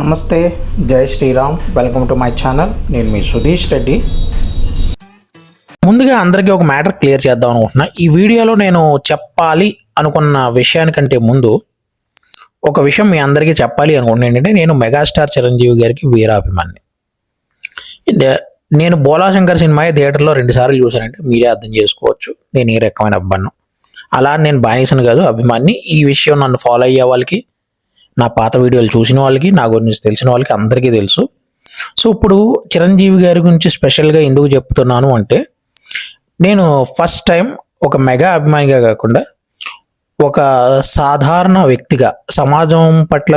నమస్తే Jai Shriram. Welcome to my channel నేను మీ సుధీష్ రెడ్డి. ముందుగా అందరికీ ఒక మ్యాటర్ క్లియర్ చేద్దాం అనుకుంటున్నా. ఈ వీడియోలో నేను చెప్పాలి అనుకున్న విషయానికంటే ముందు ఒక విషయం మీ అందరికీ చెప్పాలి అనుకుంటున్నా. ఏంటంటే నేను మెగాస్టార్ చిరంజీవి గారికి వీరాభిమాన్ని. నేను బోలాశంకర్ సినిమా థియేటర్లో రెండుసార్లు చూశానంటే మీరే అర్థం చేసుకోవచ్చు. నేను ఏ రకమైన అబ్బాను అలా నేను బానిసను కాదు అభిమాన్ని. ఈ విషయం నన్ను ఫాలో అయ్యే వాళ్ళకి నా పాత వీడియోలు చూసిన వాళ్ళకి నా గురించి తెలిసిన వాళ్ళకి అందరికీ తెలుసు. సో ఇప్పుడు చిరంజీవి గారి గురించి స్పెషల్గా ఎందుకు చెప్తున్నాను అంటే నేను ఫస్ట్ టైం ఒక మెగా అభిమానిగా కాకుండా ఒక సాధారణ వ్యక్తిగా సమాజం పట్ల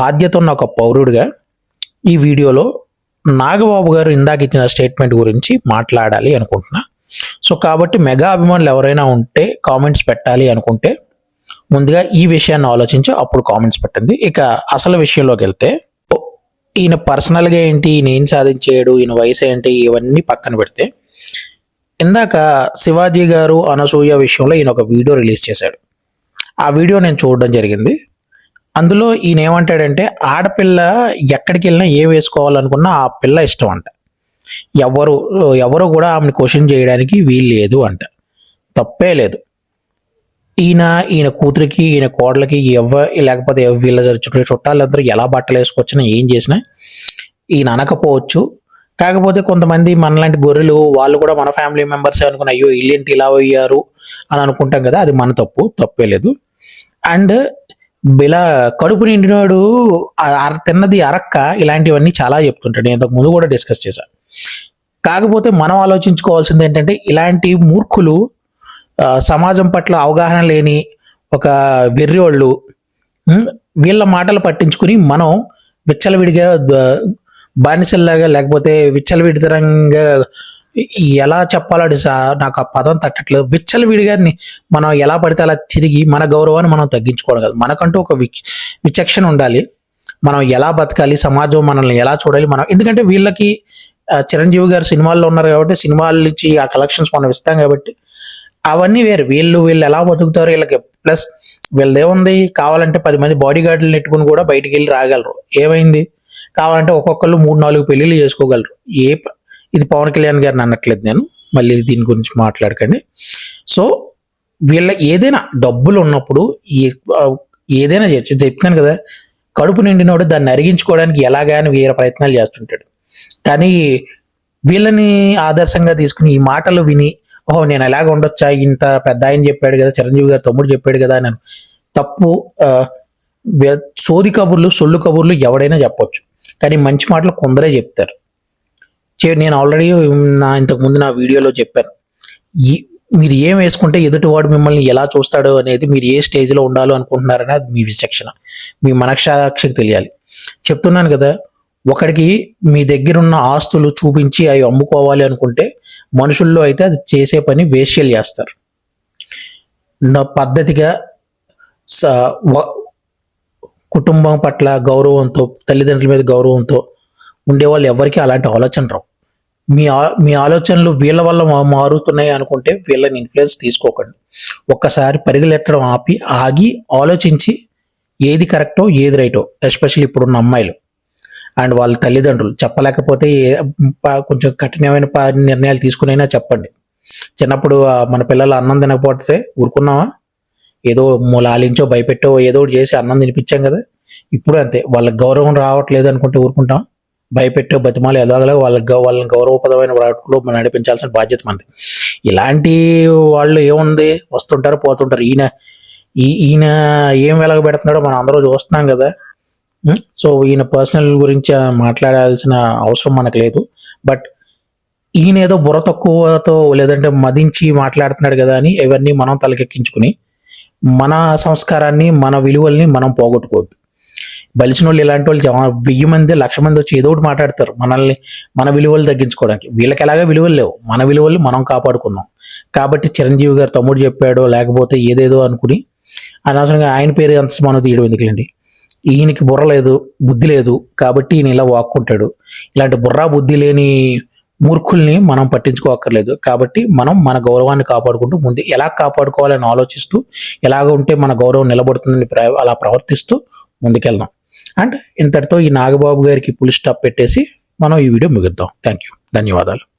బాధ్యత ఉన్న ఒక పౌరుడిగా ఈ వీడియోలో నాగబాబు గారు ఇందాక ఇచ్చిన స్టేట్మెంట్ గురించి మాట్లాడాలి అనుకుంటున్నా. సో కాబట్టి మెగా అభిమానులు ఎవరైనా ఉంటే కామెంట్స్ పెట్టాలి అనుకుంటే ముందుగా ఈ విషయాన్ని ఆలోచించి అప్పుడు కామెంట్స్ పెట్టండి. ఇక అసలు విషయంలోకి వెళ్తే ఈయన పర్సనల్గా ఏంటి ఈయన ఏం సాధించాడు ఈయన వయసు ఏంటి ఇవన్నీ పక్కన పెడితే ఇందాక శివాజీ గారు అనసూయ విషయంలో ఈయన ఒక వీడియో రిలీజ్ చేశాడు. ఆ వీడియో నేను చూడడం జరిగింది. అందులో ఈయన ఏమంటాడంటే ఆడపిల్ల ఎక్కడికి వెళ్ళినా ఏ వేసుకోవాలనుకున్నా ఆ పిల్ల ఇష్టం అంట. ఎవరు ఎవరు కూడా ఆమెను క్వశ్చన్ చేయడానికి వీలు లేదు అంట. తప్పే లేదు. ఈయన ఈయన కూతురికి ఈయన కోడలకి ఎవ లేకపోతే వీళ్ళ చుట్టూ చుట్టాలందరూ ఎలా బట్టలు వేసుకొచ్చినా ఏం చేసినా ఈయన అనకపోవచ్చు. కాకపోతే కొంతమంది మనలాంటి గొర్రెలు వాళ్ళు కూడా మన ఫ్యామిలీ మెంబర్స్ అనుకున్న అయ్యో ఇల్లేంటి ఇలా అయ్యారు? అని అనుకుంటాం కదా అది మన తప్పు తప్పే లేదు. అండ్ ఇలా కడుపు నిండినోడు తిన్నది అరక్క ఇలాంటివన్నీ చాలా చెప్తుంటాడు. నేను ఇంతకు ముందు కూడా డిస్కస్ చేశాను కాకపోతే మనం ఆలోచించుకోవాల్సింది ఏంటంటే ఇలాంటి మూర్ఖులు సమాజం పట్ల అవగాహన లేని ఒక వెర్రోళ్ళు వీళ్ళ మాటలు పట్టించుకుని మనం విచ్చలవిడిగా బానిసల్లాగా లేకపోతే విచ్చలవిడితరంగా ఎలా చెప్పాలో సా- నాకు ఆ పదం తట్టట్లేదు. విచ్చలవిడిగా మనం ఎలా పడితే అలా తిరిగి మన గౌరవాన్ని మనం తగ్గించుకోవడం కాదు. మనకంటూ ఒక విచ్- విచక్షణ ఉండాలి. మనం ఎలా బతకాలి సమాజం మనల్ని ఎలా చూడాలి మనం ఎందుకంటే వీళ్ళకి చిరంజీవి గారు సినిమాల్లో ఉన్నారు కాబట్టి సినిమాల నుంచి ఆ కలెక్షన్స్ మనం ఇస్తాం కాబట్టి అవన్నీ వేరు. వీళ్ళు వీళ్ళు ఎలా బతుకుతారు వీళ్ళకి ప్లస్ వీళ్ళదేముంది కావాలంటే పది మంది బాడీ గార్డులు నెట్టుకుని కూడా బయటికి వెళ్ళి రాగలరు. ఏమైంది? కావాలంటే ఒక్కొక్కళ్ళు మూడు నాలుగు పెళ్ళిళ్ళు చేసుకోగలరు. ఏ ఇది పవన్ కళ్యాణ్ గారిని అనట్లేదు నేను. మళ్ళీ దీని గురించి మాట్లాడకండి. సో వీళ్ళ ఏదైనా డబ్బులు ఉన్నప్పుడు ఏదైనా చేయొచ్చు చెప్తున్నాను కదా కడుపు నిండినోడు దాన్ని అరిగించుకోవడానికి ఎలాగైనా వేరే ప్రయత్నాలు చేస్తుంటాడు. కానీ వీళ్ళని ఆదర్శంగా తీసుకుని ఈ మాటలు విని ఓహో నేను ఎలాగ ఉండొచ్చా? ఇంత పెద్ద ఆయన చెప్పాడు కదా చిరంజీవి గారు తమ్ముడు చెప్పాడు కదా నేను తప్పు సోది కబుర్లు సొల్లు కబుర్లు ఎవడైనా చెప్పొచ్చు. కానీ మంచి మాటలు కొందరే చెప్తారు. చే- నేను ఆల్రెడీ నా ఇంతకు ముందు నా వీడియోలో చెప్పాను. ఈ మీరు ఏం వేసుకుంటే ఎదుటివాడు మిమ్మల్ని ఎలా చూస్తాడో అనేది మీరు ఏ స్టేజ్లో ఉండాలో అనుకుంటున్నారనే అది మీ విచక్షణ. మీ మనక్షాక్షికి తెలియాలి. చెప్తున్నాను కదా ఒకడికి మీ దగ్గరున్న ఆస్తులు చూపించి అవి అమ్ముకోవాలి అనుకుంటే మనుషుల్లో అయితే అది చేసే పని వేష్యలు చేస్తారు. నా పద్ధతిగా స- కుటుంబం పట్ల గౌరవంతో తల్లిదండ్రుల మీద గౌరవంతో ఉండేవాళ్ళు ఎవరికి అలాంటి ఆలోచన రావు. మీ ఆ- మీ ఆలోచనలు వీళ్ళ వల్ల మారుతున్నాయి అనుకుంటే వీళ్ళని ఇన్ఫ్లుయెన్స్ తీసుకోకండి. ఒక్కసారి పరిగెలెట్టడం ఆపి ఆగి ఆలోచించి ఏది కరెక్టో ఏది రైటో ఎస్పెషల్లీ ఇప్పుడున్న అమ్మాయిలు. అండ్ వాళ్ళ తల్లిదండ్రులు చెప్పలేకపోతే ఏ- కొంచెం కఠినమైన నిర్ణయాలు తీసుకునైనా చెప్పండి. చిన్నప్పుడు మన పిల్లలు అన్నం తినకపోతే ఊరుకున్నావా? ఏదో మూలాలించో భయపెట్టో ఏదో ఒకటి చేసి అన్నం తినిపించాం కదా. ఇప్పుడు అంతే. వాళ్ళకి గౌరవం రావట్లేదు అనుకుంటే ఊరుకుంటాం. భయపెట్టో బతిమాలు ఎదగలగా వాళ్ళకి వాళ్ళని గౌరవప్రదమైన వాటిలో మనం నడిపించాల్సిన బాధ్యత మనది. ఇలాంటి వాళ్ళు ఏముంది? వస్తుంటారు పోతుంటారు. ఈయన ఈ- ఈయన ఏం వెలగబెడుతున్నాడో మనం అందరూ చూస్తున్నాం కదా. Hmm? సో ఈయన పర్సనల్ గురించి మాట్లాడాల్సిన అవసరం మనకు లేదు. బట్ ఈయన ఏదో బుర్ర తక్కువతో లేదంటే మదించి మాట్లాడుతున్నాడు కదా అని ఇవన్నీ మనం తలకెక్కించుకుని మన సంస్కారాన్ని మన విలువల్ని మనం పోగొట్టుకోవద్దు. బలిసిన వాళ్ళు ఇలాంటి వాళ్ళు జమ- వెయ్యి మంది లక్ష మంది వచ్చి ఏదో ఒకటి మాట్లాడతారు మనల్ని మన విలువలు తగ్గించుకోవడానికి. వీళ్ళకి ఎలాగా విలువలు లేవు. మన విలువలు మనం కాపాడుకున్నాం కాబట్టి చిరంజీవి గారు తమ్ముడు చెప్పాడో లేకపోతే ఏదేదో అనుకుని అనవసరంగా ఆయన పేరు అంత మనం తీయడం ఎందుకులేండి? ఈయనకి బుర్ర లేదు బుద్ధి లేదు కాబట్టి ఈయన ఇలా వాక్కుంటాడు. ఇలాంటి బుర్రా బుద్ధి లేని మూర్ఖుల్ని మనం పట్టించుకోక్కర్లేదు. కాబట్టి మనం మన గౌరవాన్ని కాపాడుకుంటూ ముందు ఎలా కాపాడుకోవాలని ఆలోచిస్తూ ఎలాగ ఉంటే మన గౌరవం నిలబడుతుందని ప్ర- అలా ప్రవర్తిస్తూ ముందుకెళ్దాం. అండ్ ఇంతటితో ఈ నాగబాబు గారికి పులి స్టాప్ పెట్టేసి మనం ఈ వీడియో మిగుద్దాం. థ్యాంక్ యూ ధన్యవాదాలు.